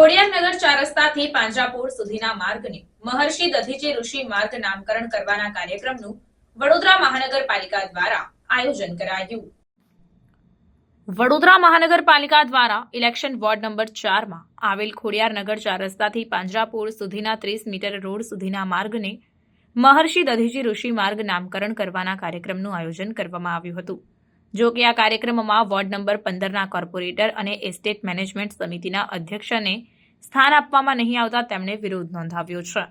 ખોડિયારનગર ચાર રસ્તાથી પાંજરાપોળ સુધીના માર્ગને મહર્ષિ દધીચી ઋષિ માર્ગ નામકરણ કરવાના કાર્યક્રમનું વડોદરા મહાનગરપાલિકા દ્વારા આયોજન કરાયું. વડોદરા મહાનગરપાલિકા દ્વારા ઇલેક્શન વોર્ડ નંબર ચારમાં આવેલ ખોડિયારનગર ચાર રસ્તાથી પાંજરાપોળ સુધીના ત્રીસ મીટર રોડ સુધીના માર્ગને મહર્ષિ દધીજી ઋષિ માર્ગ નામકરણ કરવાના કાર્યક્રમનું આયોજન કરવામાં આવ્યું હતું. જો કે આ કાર્યક્રમમાં વોર્ડ નંબર પંદરના કોર્પોરેટર અને એસ્ટેટ મેનેજમેન્ટ સમિતિના અધ્યક્ષને સ્થાન આપવામાં નહીં આવતા તેમણે વિરોધ નોંધાવ્યો છે.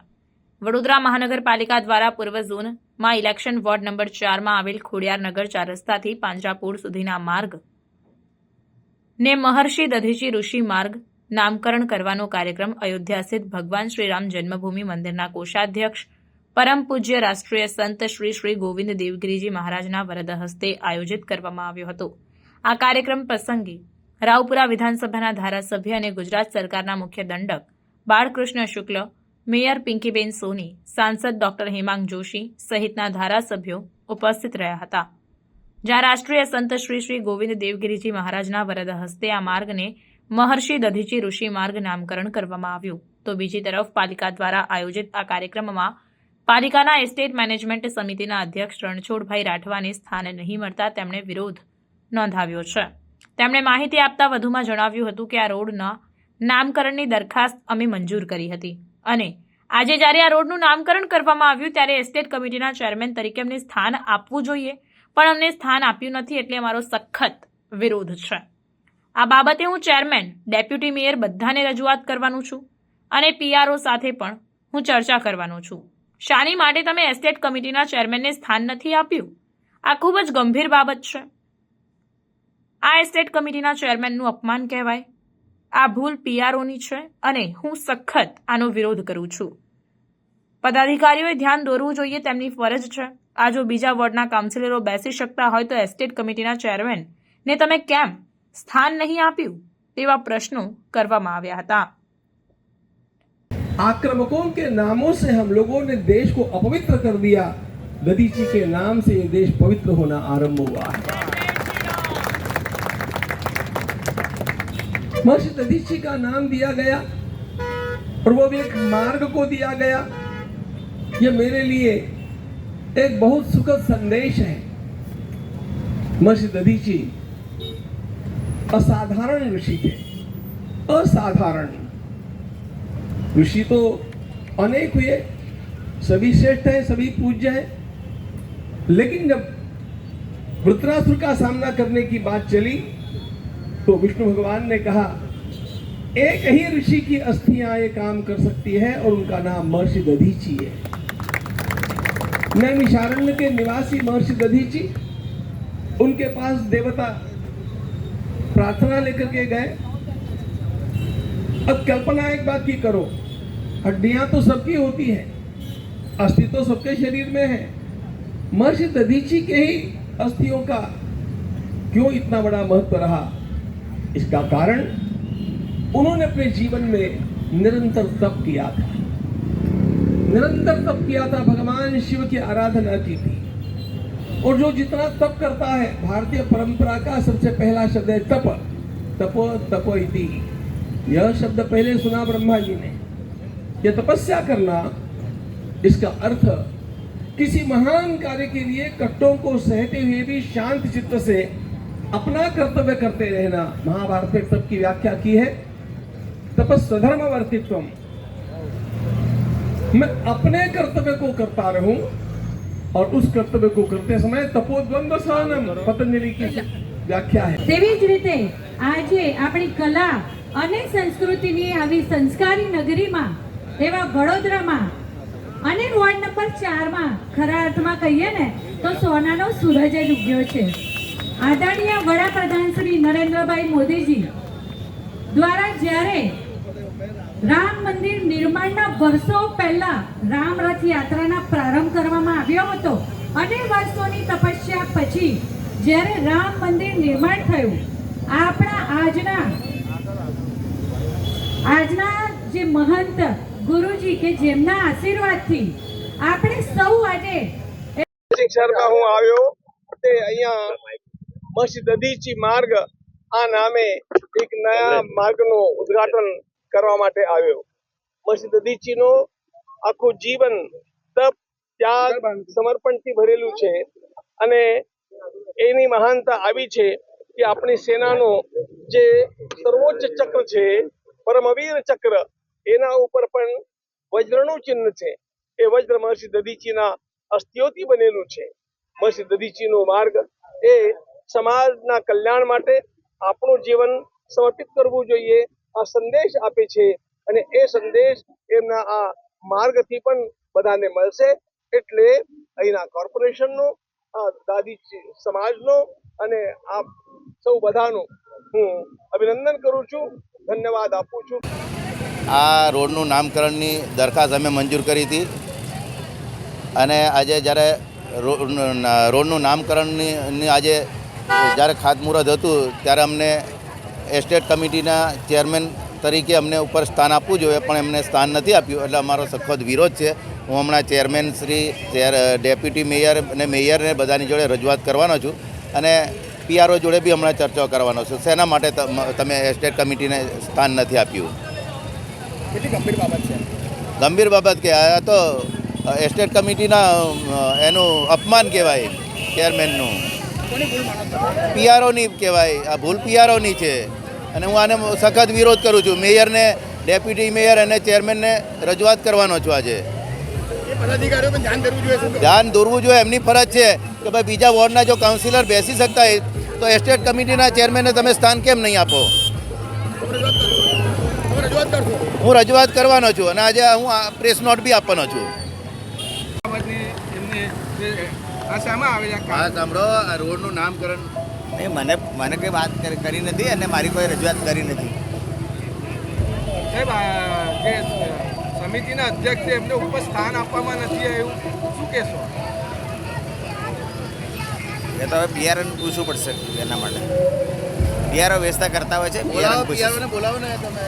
વડોદરા મહાનગરપાલિકા દ્વારા પૂર્વ ઝોનમાં ઇલેક્શન વોર્ડ નંબર ચારમાં આવેલ ખોડિયારનગર ચાર રસ્તાથી પાંજરાપુર સુધીના માર્ગ ને મહર્ષિ દધીજી ઋષિ માર્ગ નામકરણ કરવાનો કાર્યક્રમ અયોધ્યા સ્થિત ભગવાન શ્રીરામ જન્મભૂમિ મંદિરના કોષાધ્યક્ષ પરમ પૂજ્ય રાષ્ટ્રીય સંત શ્રી શ્રી ગોવિંદ દેવગીરીજી મહારાજના વરદ હસ્તે આયોજિત કરવામાં આવ્યો હતો. આ કાર્યક્રમ પ્રસંગે રાવપુરા વિધાનસભાના ધારાસભ્ય અને ગુજરાત સરકારના મુખ્ય દંડક બાળકૃષ્ણ શુક્લ, મેયર પિંકીબેન સોની, સાંસદ ડોક્ટર હેમાંગ જોશી સહિતના ધારાસભ્યો ઉપસ્થિત રહ્યા હતા. જ્યાં રાષ્ટ્રીય સંત શ્રી શ્રી ગોવિંદ દેવગીરીજી મહારાજના વરદ હસ્તે આ માર્ગને મહર્ષિ દધીચી ઋષિ માર્ગ નામકરણ કરવામાં આવ્યું. તો બીજી તરફ પાલિકા દ્વારા આયોજિત આ કાર્યક્રમમાં પાલિકાના એસ્ટેટ મેનેજમેન્ટ સમિતિના અધ્યક્ષ રણછોડભાઈ રાઠવાને સ્થાન નહીં મળતા તેમણે વિરોધ નોંધાવ્યો છે. તેમણે માહિતી આપતા વધુમાં જણાવ્યું હતું કે આ રોડના નામકરણની દરખાસ્ત અમે મંજૂર કરી હતી અને આજે જ્યારે આ રોડનું નામકરણ કરવામાં આવ્યું ત્યારે એસ્ટેટ કમિટીના ચેરમેન તરીકે અમને સ્થાન આપવું જોઈએ, પણ અમને સ્થાન આપ્યું નથી એટલે અમારો સખત વિરોધ છે. આ બાબતે હું ચેરમેન, ડેપ્યુટી મેયર બધાને રજૂઆત કરવાનું છું અને પીઆરઓ સાથે પણ હું ચર્ચા કરવાનો છું. શાની માટે તમે એસ્ટેટ કમિટીના ચેરમેનને સ્થાન નથી આપ્યું? આ ખૂબ જ ગંભીર બાબત છે. આ એસ્ટેટ કમિટીના ચેરમેનનું અપમાન કહેવાય. આ ભૂલ પીઆરઓની છે અને હું સખત આનો વિરોધ કરું છું. પદાધિકારીઓએ ધ્યાન દોરવું જોઈએ તેમની ફરજ છે. આ જો બીજા વોર્ડના કાઉન્સિલરો બેસી શકતા હોય તો એસ્ટેટ કમિટીના ચેરમેન ને તમે કેમ સ્થાન નહીં આપ્યું? તેવા પ્રશ્નો કરવામાં આવ્યા હતા. आक्रमकों के नामों से हम लोगों ने देश को अपवित्र कर दिया। ददीची के नाम से ये देश पवित्र होना आरंभ हुआ है। महर्षि दधीची का नाम दिया गया और वो भी एक मार्ग को दिया गया। ये मेरे लिए एक बहुत सुखद संदेश है। महर्षि दधीची असाधारण ऋषि थे। असाधारण। ऋषि तो अनेक हुए, सभी श्रेष्ठ हैं, सभी पूज्य हैं। लेकिन जब वृत्रासुर का सामना करने की बात चली तो विष्णु भगवान ने कहा, एक ही ऋषि की अस्थियाँ ये काम कर सकती है और उनका नाम महर्षि दधीची है। नैमिषारण्य के निवासी महर्षि दधीची, उनके पास देवता प्रार्थना लेकर के गए। अब कल्पना एक बात की करो, हड्डियाँ तो सबकी होती है, अस्थि तो सबके शरीर में है। महर्षि दधीची के ही अस्थियों का क्यों इतना बड़ा महत्व रहा? इसका कारण, उन्होंने अपने जीवन में निरंतर तप किया था। निरंतर तप किया था, भगवान शिव की आराधना की थी। और जो जितना तप करता है, भारतीय परंपरा का सबसे पहला शब्द है तप। तप तप इति। यह शब्द पहले सुना ब्रह्मा जी ने यह तपस्या करना इसका अर्थ किसी महान कार्य के लिए कट्टों को सहते हुए भी शांत चित्त से अपना कर्तव्य करते रहना महाभारत में तप की व्याख्या की है तपस्वधर्म वर्तित्व मैं अपने कर्तव्य को करता रहूं और उस कर्तव्य को करते समय तपोद्वंद सहनम पतंजलि की व्याख्या है તેવી જ રીતે આજે આપણી કલા અને સંસ્કૃતિની આવી સંસ્કારી નગરીમાં, એવા વડોદરામાં, અને વોર્ડ નંબર ચારમાં, ખરા અર્થમાં કહીએ ને, તો સોનાનો સૂરજ જ ઉગ્યો છે. આદરણીય વડાપ્રધાન શ્રી નરેન્દ્રભાઈ મોદીજી દ્વારા જ્યારે રામ મંદિર નિર્માણના વર્ષો પહેલા રામ રથ યાત્રાના પ્રારંભ કરવામાં આવ્યો હતો અને વર્ષોની તપસ્યા પછી જ્યારે રામ મંદિર નિર્માણ થયું, આપણા આજના જે મહંત ગુરુજી કે જેમના આશીર્વાદથી આપણે સૌ આજે શિક્ષણમાં હું આવ્યો તે અહીંયા મસ્જિદ દધીચી માર્ગ આ નામે એક નયા માર્ગનું ઉદ્ઘાટન કરવા માટે આવ્યો. મસ્જિદ દધીચીનો આખું જીવન તપ, ત્યાગ, સમર્પણથી ભરેલું છે અને એની મહાનતા આવી છે કે આપણી સેનાનો જે સર્વોચ્ચ ચક્ર છે, પરમવીર ચક્ર એના ઉપર પણ વજ્રનું ચિહ્ન છે. એ વજ્ર મહર્ષિ દધીચીના અસ્થિઓથી બનેલું છે. મહર્ષિ દધીચીનો માર્ગ એ સમાજના કલ્યાણ માટે આપણું જીવન સમર્પિત કરવું જોઈએ, આ સંદેશ આપે છે અને એ સંદેશ એમના આ માર્ગથી પણ બધાને મળશે. એટલે અહીંના કોર્પોરેશનનો, આ દાદી સમાજનો અને આ સૌ બધાનું હું અભિનંદન કરું છું. ધન્યવાદ આપું છું. આ રોડનું નામકરણની દરખાસ્ત અમે મંજૂર કરી હતી. અને આજે જ્યારે રોડનું નામકરણની આજે જ્યારે ખાતમુહૂર્ત હતું, ત્યારે અમને એસ્ટેટ કમિટીના ચેરમેન તરીકે અમને ઉપર સ્થાન આપવું જોઈએ, પણ એમને સ્થાન નથી આપ્યું. એટલે અમારો સખત વિરોધ છે. હું હમણાં chairman Shri, chair, deputy mayor અને મેયરને બધાની જોડે રજૂઆત કરવાનો છું. અને પીઆરઓ જોડે બી હમણાં ચર્ચા કરવાનો છું. શેના માટે તમે એસ્ટેટ કમિટીને સ્થાન નથી આપ્યું? ગંભીર બાબત કે આ તો એસ્ટેટ કમિટીના એનું અપમાન કહેવાય ચેરમેનનું પીઆરઓની કહેવાય આ ભૂલ પીઆરઓની છે. અને હું આને સખત વિરોધ કરું છું. મેયરને ડેપ્યુટી મેયર અને ચેરમેનને રજૂઆત કરવાનો છું આજે. ધ્યાન દોરવું જોઈએ એમની ફરજ છે કે ભાઈ બીજા વોર્ડના જો કાઉન્સિલર બેસી શકતા હોય તો એસ્ટેટ કમિટીના ચેરમેનને તમે સ્થાન કેમ નહીં આપો? હું રજૂઆત કરવાનો છું અને આજે હું આ પ્રેસ નોટ બી આપવાનો છું. હા સાંભળો આ રોડનું નામકરણ નહીં મને મને કંઈ વાત કરી નથી અને મારી કોઈ રજૂઆત કરી નથી. સાહેબ આ સમિતિના અધ્યક્ષ છે એમને ઉપર સ્થાન આપવામાં નથી આવ્યું. શું કહેશો? એ તો હવે પીઆરઓને પૂછવું પડશે એના માટે. પીઆરઓ વ્યવસ્થા કરતા હોય છે પીઆરઓને બોલાવો ને તમે.